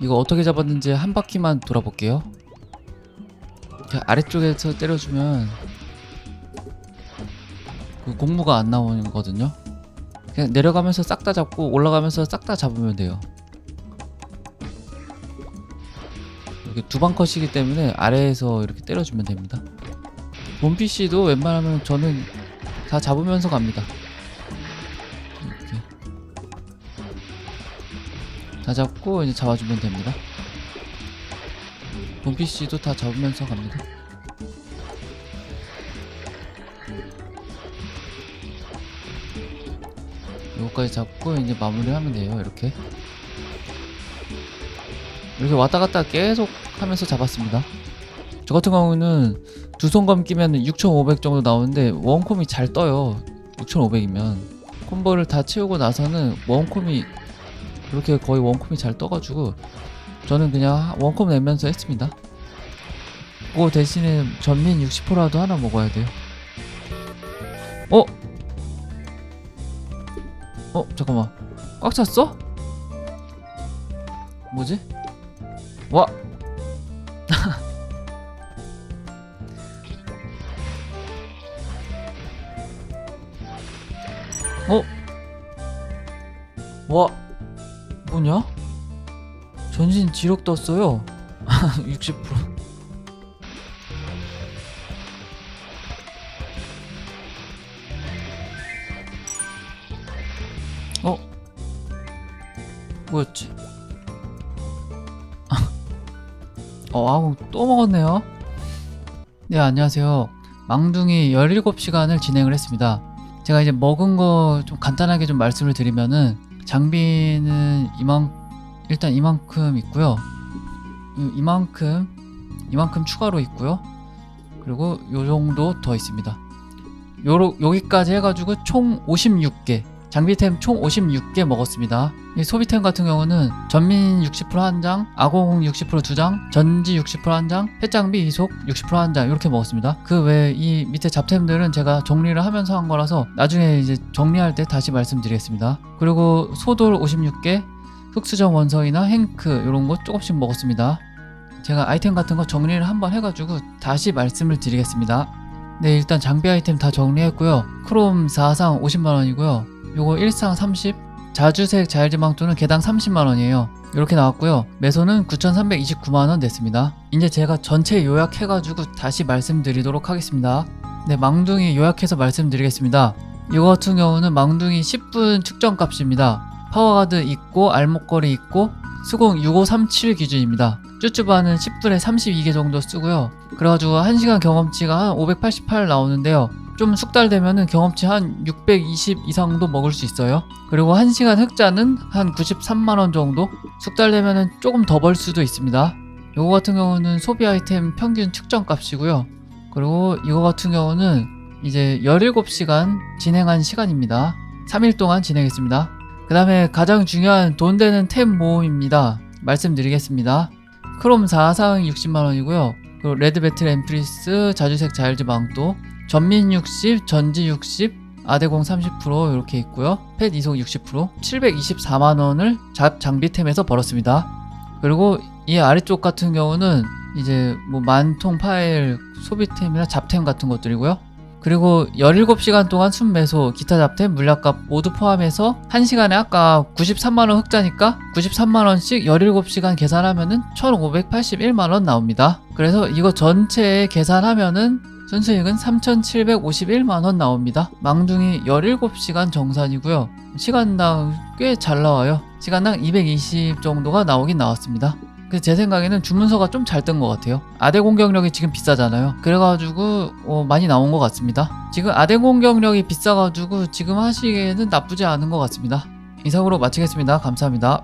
이거 어떻게 잡았는지 한 바퀴만 돌아볼게요. 아래쪽에서 때려주면 그 공무가 안 나오거든요. 그냥 내려가면서 싹 다 잡고 올라가면서 싹 다 잡으면 돼요. 이렇게 두방 컷이기 때문에 아래에서 이렇게 때려주면 됩니다. 몬피씨도 웬만하면 저는 다 잡으면서 갑니다. 다 잡고 이제 잡아주면 됩니다. 몬피씨도 다 잡으면서 갑니다. 요거까지 잡고 이제 마무리하면 돼요. 이렇게 이렇게 왔다 갔다 계속 하면서 잡았습니다. 저 같은 경우는 두손 감기면 6,500 정도 나오는데 원콤이 잘 떠요. 6,500이면 콤보를 다 채우고 나서는 원콤이 그렇게 거의 원콤이 잘 떠가지고 저는 그냥 원콤 내면서 했습니다. 그거 대신에 전민 60%라도 하나 먹어야 돼요. 어? 어 잠깐만 꽉 찼어? 뭐지? 와 어? 와 뭐냐? 전신 지력 떴어요 60% 어? 뭐였지? 어, 아우, 또 먹었네요. 네, 안녕하세요. 망둥이 17시간을 진행을 했습니다. 제가 이제 먹은 거 좀 간단하게 좀 말씀을 드리면은, 장비는 이만, 일단 이만큼 있고요. 이- 이만큼, 이만큼 추가로 있고요. 그리고 요 정도 더 있습니다. 요로, 여기까지 해가지고 총 56개. 장비템 총 56개 먹었습니다. 이 소비템 같은 경우는 전민 60%한 장, 아공 60%두 장, 전지 60%한 장, 폐장비 이속 60%한 장 이렇게 먹었습니다. 그 외에 이 밑에 잡템들은 제가 정리를 하면서 한 거라서 나중에 이제 정리할 때 다시 말씀드리겠습니다. 그리고 소돌 56개, 흑수정 원석이나 행크 이런 거 조금씩 먹었습니다. 제가 아이템 같은 거 정리를 한번 해가지고 다시 말씀을 드리겠습니다. 네 일단 장비 아이템 다 정리했고요. 크롬 4상 50만원이고요. 요거 1상 30 자주색 자일지망토는 개당 30만원이에요. 이렇게 나왔고요. 매소는 9,329만원 냈습니다. 이제 제가 전체 요약해가지고 다시 말씀드리도록 하겠습니다. 네 망둥이 요약해서 말씀드리겠습니다. 이거 같은 경우는 망둥이 10분 측정 값입니다. 파워가드 있고 알목걸이 있고 수공 6537 기준입니다. 쭈쭈바는 10분에 32개 정도 쓰고요. 그래가지고 1시간 경험치가 한 588 나오는데요 좀 숙달되면은 경험치 한 620 이상도 먹을 수 있어요. 그리고 1시간 흑자는 한 93만원 정도? 숙달되면은 조금 더 벌 수도 있습니다. 요거 같은 경우는 소비 아이템 평균 측정 값이고요. 그리고 이거 같은 경우는 이제 17시간 진행한 시간입니다. 3일 동안 진행했습니다. 그 다음에 가장 중요한 돈 되는 템 모음입니다. 말씀드리겠습니다. 크롬 4상 60만원이고요. 그리고 레드 배틀 엠프리스, 자주색 자일즈 망토, 전민 60, 전지 60, 아대공 30% 이렇게 있고요. 펫 이속 60%, 724만 원을 잡 장비템에서 벌었습니다. 그리고 이 아래쪽 같은 경우는 이제 뭐 만통 파일 소비템이나 잡템 같은 것들이고요. 그리고 17시간 동안 순매소, 기타 잡템, 물약값 모두 포함해서 1시간에 아까 93만원 흑자니까 93만원씩 17시간 계산하면은 1581만원 나옵니다. 그래서 이거 전체 계산하면은 순수익은 3,751만원 나옵니다. 망둥이 17시간 정산이고요. 시간당 꽤 잘 나와요. 시간당 220 정도가 나오긴 나왔습니다. 그래서 제 생각에는 주문서가 좀 잘 뜬 것 같아요. 아대 공격력이 지금 비싸잖아요. 그래가지고 어, 많이 나온 것 같습니다. 지금 아대 공격력이 비싸가지고 지금 하시기에는 나쁘지 않은 것 같습니다. 이상으로 마치겠습니다. 감사합니다.